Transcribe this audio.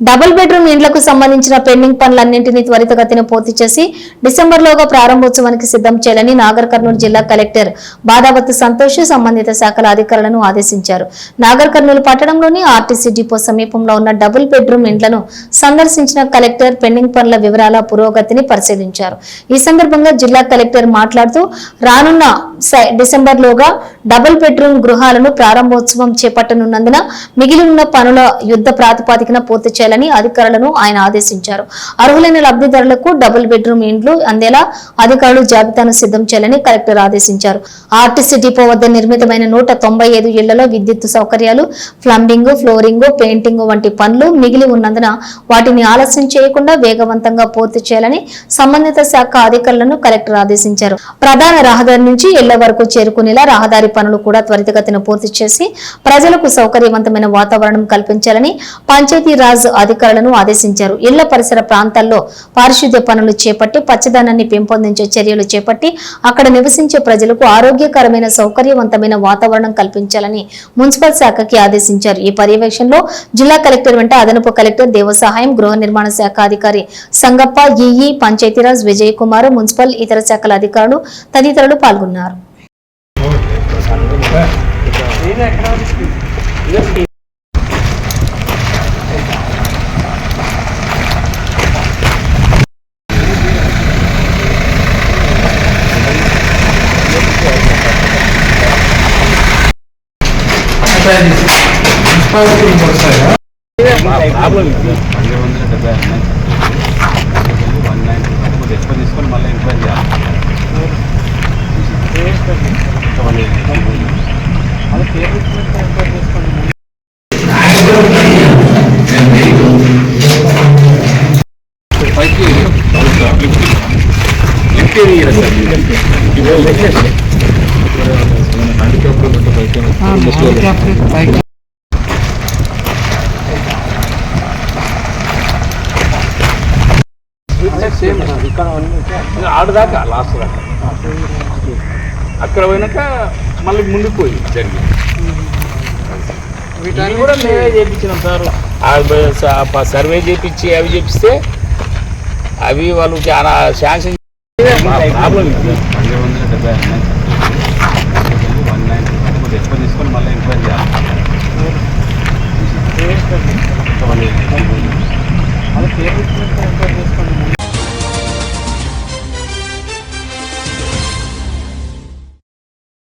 Double bedroom ఇండ్లకు సంబంధించిన pending పనులన్నింటినీ త్వరితగతిన పూర్తి చేసి డిసెంబర్లోగా ప్రారంభోత్సవానికి సిద్ధం చేయాలని నాగర్ కర్నూలు జిల్లా కలెక్టర్ బాదావతి సంతోష్ సంబంధిత శాఖల అధికారులను ఆదేశించారు. నాగర్ కర్నూలు పట్టణంలోని ఆర్టీసీ డిపో సమీపంలో ఉన్న డబుల్ బెడ్రూమ్ ఇండ్లను సందర్శించిన కలెక్టర్ పెండింగ్ పనుల వివరాల పురోగతిని పరిశీలించారు. ఈ సందర్భంగా జిల్లా కలెక్టర్ మాట్లాడుతూ రానున్న డిసెంబర్లోగా డబుల్ బెడ్రూమ్ గృహాలను ప్రారంభోత్సవం చేపట్టనున్నందున మిగిలి ఉన్న పనుల యుద్ధ ప్రాతిపాదికన పూర్తి చేయాలని అధికారులను ఆయన ఆదేశించారు. అర్హులైన లబ్ధిదారులకు డబుల్ బెడ్రూమ్ ఇండ్లు అందేలా అధికారులు జాబితాను సిద్ధం చేయాలని కలెక్టర్ ఆదేశించారు. ఆర్టీసీ డిపో వద్ద నిర్మితమైన నూట తొంభై ఐదు ఇళ్ళలో విద్యుత్ సౌకర్యాలు ప్లంబింగ్ ఫ్లోరింగ్ పెయింటింగ్ వంటి పనులు మిగిలి ఉన్నందున వాటిని ఆలస్యం చేయకుండా వేగవంతంగా పూర్తి చేయాలని సంబంధిత శాఖ అధికారులను కలెక్టర్ ఆదేశించారు. ప్రధాన రహదారి నుంచి ఇళ్ళ వరకు చేరుకునేలా రహదారి పనులు కూడా త్వరితగతిన పూర్తి చేసి ప్రజలకు సౌకర్యవంతమైన వాతావరణం కల్పించాలని పంచాయతీరాజ్ అధికారులను ఆదేశించారు. ఇళ్ళ పరిసర ప్రాంతాల్లో పారిశుద్ధ్య పనులు చేపట్టి పచ్చదనాన్ని పెంపొందించే చర్యలు చేపట్టి అక్కడ నివసించే ప్రజలకు ఆరోగ్యకరమైన సౌకర్యవంతమైన వాతావరణం కల్పించాలని మున్సిపల్ శాఖకి ఆదేశించారు. ఈ పర్యవేక్షణలో జిల్లా కలెక్టర్ వెంట అదనపు కలెక్టర్ దేవసహాయం గృహ నిర్మాణ శాఖ అధికారి సంగప్ప ఈఈ పంచాయతీరాజ్ విజయ్ కుమార్ మున్సిపల్ ఇతర శాఖల అధికారులు తదితరులు పాల్గొన్నారు. తీసుకొని మళ్ళీ ఎంక్వైరీ చేయాలి పైకి lift area sir handicap same ఆడదాకా last దాకా అక్కడ పోయినాక మళ్ళీ ముందుకు పోయి జరిగింది కూడా మేమే సార్. సర్వే చేయించి అవి చేపిస్తే అవి వాళ్ళు చాలా శాంక్షన్ ప్రాబ్లం